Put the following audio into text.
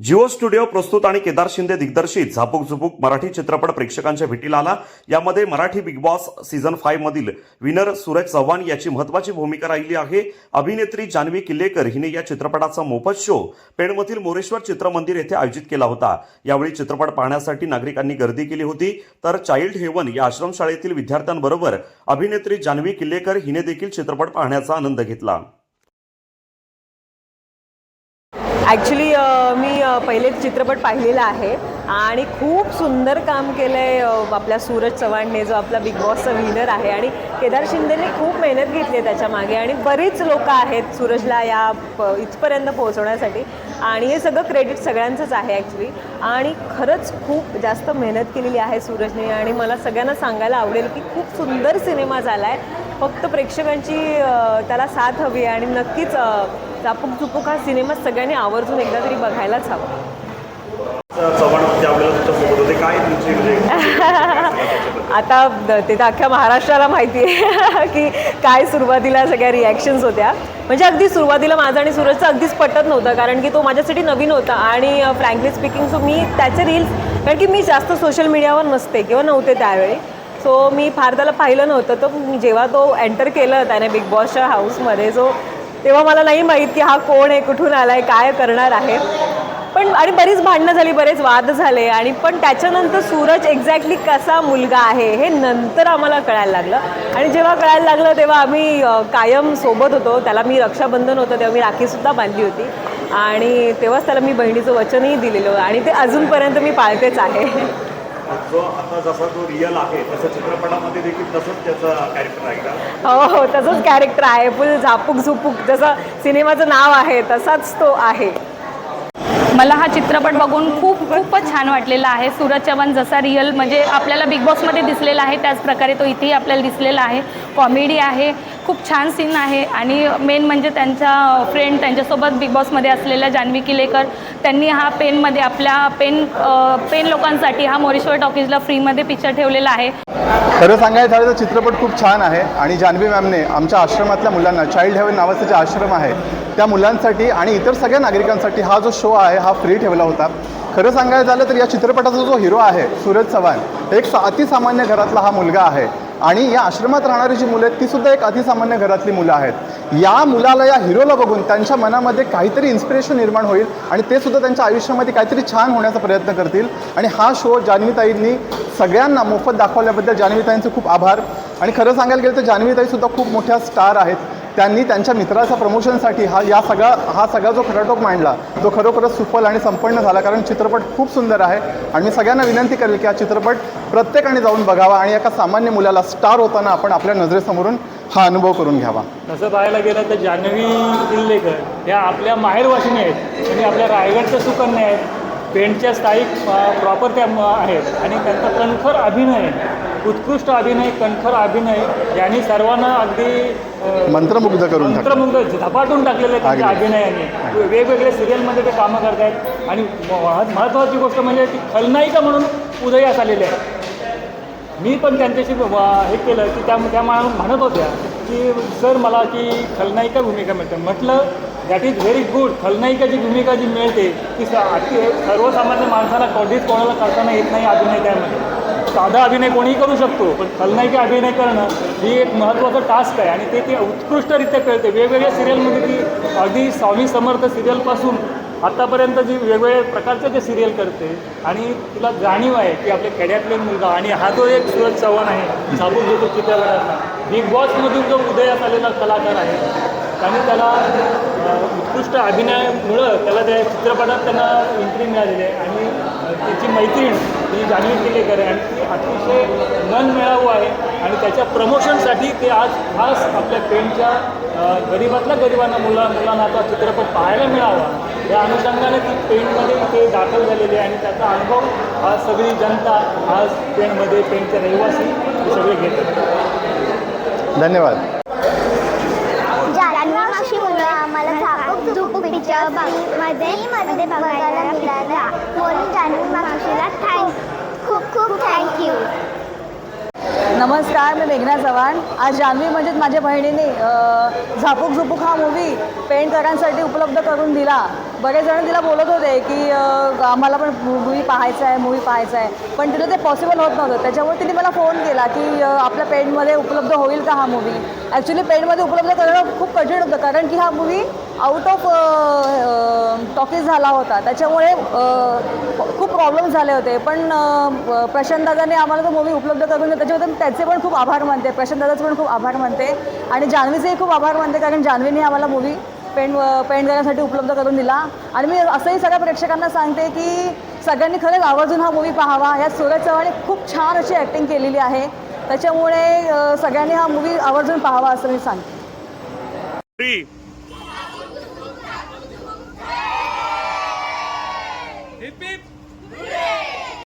Jio studio प्रस्तुत आणि केदार शिंदे दिग्दर्शित झापूक झुपूक मराठी चित्रपट प्रेक्षकांच्या भेटीला आला. यामध्ये Marathi Bigg Boss season five मधील विनर सूरज चव्हाण याची महत्वाची भूमिका राहिली आहे. अभिनेत्री जान्हवी किल्लेकर हिने या चित्रपटाचा मोफत शो पेणमधील मोरेश्वर चित्रमंदिर येथे आयोजित केला होता. यावेळी चित्रपट पाहण्यासाठी नागरिकांनी गर्दी केली होती. तर चाइल्ड हेवन या आश्रमशाळेतील विद्यार्थ्यांबरोबर अभिनेत्री जान्हवी किल्लेकर हिने देखील चित्रपट पाहण्याचा आनंद घेतला. ॲक्च्युली मी पहिले चित्रपट पाहिलेला आहे आणि खूप सुंदर काम केलं आहे आपल्या सूरज चव्हाणने जो आपला बिग बॉसचा विनर आहे. आणि केदार शिंदेने खूप मेहनत घेतली आहे त्याच्यामागे आणि बरीच लोक आहेत सूरजला या प इथपर्यंत पोहोचवण्यासाठी. आणि हे सगळं क्रेडिट सगळ्यांचंच आहे ॲक्च्युली आणि खरंच खूप जास्त मेहनत केलेली आहे सूरजने. आणि मला सगळ्यांना सांगायला आवडेल की खूप सुंदर सिनेमा झाला आहे फक्त प्रेक्षकांची त्याला साथ हवी आहे आणि नक्कीच चापूक चुपूक हा सिनेमा सगळ्यांनी आवर्जून एकदा तरी बघायलाच हवा. तुमची म्हणजे आता ते तर अख्ख्या महाराष्ट्राला माहिती आहे की काय सुरुवातीला सगळ्या रिॲक्शन्स होत्या. म्हणजे अगदी सुरुवातीला माझं आणि सूरजचं अगदीच पटत नव्हतं कारण की तो माझ्यासाठी नवीन होता आणि फ्रँकली स्पीकिंग सो मी त्याचे रील्स कारण की मी जास्त सोशल मीडियावर नसते किंवा नव्हते त्यावेळी. सो मी फार त्याला पाहिलं नव्हतं. तर मी जेव्हा तो एंटर केलं त्याने बिग बॉसच्या हाऊसमध्ये सो तेव्हा मला नाही माहीत की हा कोण आहे कुठून आला आहे काय करणार आहे. पण आणि बरीच भांडणं झाली बरेच वाद झाले. आणि पण त्याच्यानंतर सूरज एक्झॅक्टली कसा मुलगा आहे हे नंतर आम्हाला कळायला लागलं. आणि जेव्हा कळायला लागलं तेव्हा आम्ही कायम सोबत होतो. त्याला मी रक्षाबंधन होतं तेव्हा मी राखीसुद्धा बांधली होती. आणि तेव्हाच त्याला मी बहिणीचं वचनही दिलेलं. आणि ते अजूनपर्यंत मी पाळतेच आहे. जो आता जसा तो रिअल आहे तसं चित्रपटामध्ये देखील तसंच त्याचा कॅरेक्टर आहे का? हो हो तसंच कॅरेक्टर आहे. फुल झापूक झुपूक जसं सिनेमाचं नाव आहे तसाच तो आहे. मला हा चित्रपट बघून खूप खूपच छान वाटलेला आहे. सूरज चव्हाण जसा रिअल म्हणजे आपल्याला बिग बॉसमध्ये दिसलेला आहे त्याच प्रकारे तो इथेही आपल्याला दिसलेला आहे. कॉमेडी आहे. खूप छान सीन आहे आणि मेन म्हणजे त्यांचा फ्रेंड त्यांच्यासोबत बिग बॉसमध्ये असलेल्या जान्हवी किलेकर त्यांनी हा पेनमध्ये आपल्या पेन पेन लोकांसाठी हा मोरेश्वर टॉकीजला फ्रीमध्ये पिक्चर ठेवलेला आहे. खरं सांगायचं झालं तर चित्रपट खूप छान आहे आणि जान्हवी मॅमने आमच्या आश्रमातल्या मुलांना चाइल्ड हेवन नावाचं जे आश्रम आहे त्या मुलांसाठी आणि इतर सगळ्या नागरिकांसाठी हा जो शो आहे हा फ्री ठेवला होता. खरं सांगायचं झालं तर या चित्रपटाचा जो हिरो आहे सूरज चव्हाण एक सा अतिसामान्य घरातला हा मुलगा आहे. आणि या आश्रमात राहणारी जी मुलं आहेत ती सुद्धा एक अतिसामान्य घरातली मुलं आहेत. या मुलाला या हिरोला बघून त्यांच्या मनामध्ये काहीतरी इन्स्पिरेशन निर्माण होईल आणि ते सुद्धा त्यांच्या आयुष्यामध्ये काहीतरी छान होण्याचा प्रयत्न करतील. आणि हा शो जान्हवीताईंनी सगळ्यांना मोफत दाखवल्याबद्दल जान्हवीताईंचे खूप आभार. आणि खरं सांगायला गेलं तर जान्हवीताईसुद्धा खूप मोठ्या स्टार आहेत. त्यांनी त्यांच्या मित्राच्या प्रमोशनसाठी हा या सगळा हा सगळा जो खटाटोप मांडला तो खरोखरच सुफल आणि संपन्न झाला. कारण चित्रपट खूप सुंदर आहे. आणि मी सगळ्यांना विनंती करेल की हा चित्रपट प्रत्येकाने जाऊन बघावा आणि एका सामान्य मुलाला स्टार होताना आपण आपल्या नजरेसमोरून हा अनुभव करून घ्यावा. तसं पाहायला गेलं तर जान्हवी किल्लेकर ह्या आपल्या माहेरवाशिनी आहेत. आणि आपल्या रायगडच्या सुकन्या आहेत. पेंटच्या स्थायिक प्रॉपर त्या आहेत. आणि त्यांचा कणखर अभिनय उत्कृष्ट अभिनय कणखर अभिनय यांनी सर्वांना अगदी मंत्रमुग्ध करून मंत्रमुग्ध झपाटून टाकलेलं त्यांच्या. अभिनयाने. वेगवेगळे सिरियलमध्ये ते कामं करत आहेत आणि महत्त्वाची गोष्ट म्हणजे ती खलनायिका म्हणून उदयास आलेले आहे. मी पण त्यांच्याशी हे केलं की त्या त्या मा- म्हणत होत्या की सर मला की खलनायिका भूमिका मिळते. म्हटलं दॅट इज व्हेरी गुड खलनायिकाची भूमिका जी मिळते ती सर्वसामान्य माणसाला कधीच कोणाला करताना येत नाही अभिनय त्यामध्ये. साधा अभिनय कोणीही करू शकतो पण खलनायकी अभिनय करणं ही एक महत्त्वाचं टास्क आहे. आणि ते ते उत्कृष्टरित्या कळते. वेगवेगळ्या सिरियलमध्ये ती अगदी स्वामी समर्थ सिरियलपासून आत्तापर्यंत जी वेगवेगळ्या प्रकारचे जे सिरियल करते. आणि तिला जाणीव आहे की आपल्या खेड्यातले मुलगा आणि हा जो एक सूरज चव्हाण आहे झापूक घेतो चित्रपटातला बिग बॉसमधून जो उदयास आलेला कलाकार आहे त्याने त्याला उत्कृष्ट अभिनयामुळं त्याला त्या चित्रपटात त्यांना एंट्री मिळालेली आहे. आणि त्याची मैत्रीण ही जाणीव केली करे आणि अतिशय मन मिळावू आहे आणि त्याच्या प्रमोशनसाठी ते आज खास आपल्या पेंटच्या गरीबातल्या गरिबांना मुला मुलांना आता चित्रपट पाहायला मिळावा. या अनुषंगाने ती पेंटमध्ये इथे दाखल झालेली आहे आणि त्याचा अनुभव आज सगळी जनता आज पेंटमध्ये पेंटचे रहिवासी हे सगळे घेतात धन्यवाद. मध्ये मध्ये बघायला मिळाला. म्हणून जान्हवी मावशीला थँक खूप खूप थँक्यू नमस्कार मी मेघना चव्हाण. आज जान्हवी म्हणजेच माझ्या बहिणीने झापूक झुपूक हा मूवी पेंटकरांसाठी उपलब्ध करून दिला. बरेच जण तिला बोलत होते की आम्हाला पण मूवी पाहायचा आहे मूवी पाहायचा आहे. पण तिला ते पॉसिबल होत नव्हतं. त्याच्यामुळे तिने मला फोन केला की आपल्या पेंटमध्ये उपलब्ध होईल का हा मूवी ॲक्च्युली पेंटमध्ये उपलब्ध करणं खूप कठीण होतं. कारण की हा मूवी आउट ऑफ टॉकीज झाला होता. त्याच्यामुळे uh, खूप प्रॉब्लेम झाले होते. पण uh, प्रशांत दादाने आम्हाला तो मूवी उपलब्ध करून त्याच्याबद्दल त्याचे पण खूप आभार मानते. प्रशांत दादाचे पण खूप आभार मानते. आणि जान्हवीचेही खूप आभार मानते. कारण जान्हवीने आम्हाला मूवी पेंट पेंट करण्यासाठी उपलब्ध करून दिला. आणि मी असंही सगळ्या प्रेक्षकांना सांगते की सगळ्यांनी खरंच आवर्जून हा मूवी पाहावा. यात सूरज चव्हाणी खूप छान अशी ॲक्टिंग केलेली आहे. त्याच्यामुळे uh, सगळ्यांनी हा मूवी आवर्जून पाहावा असं मी सांगते.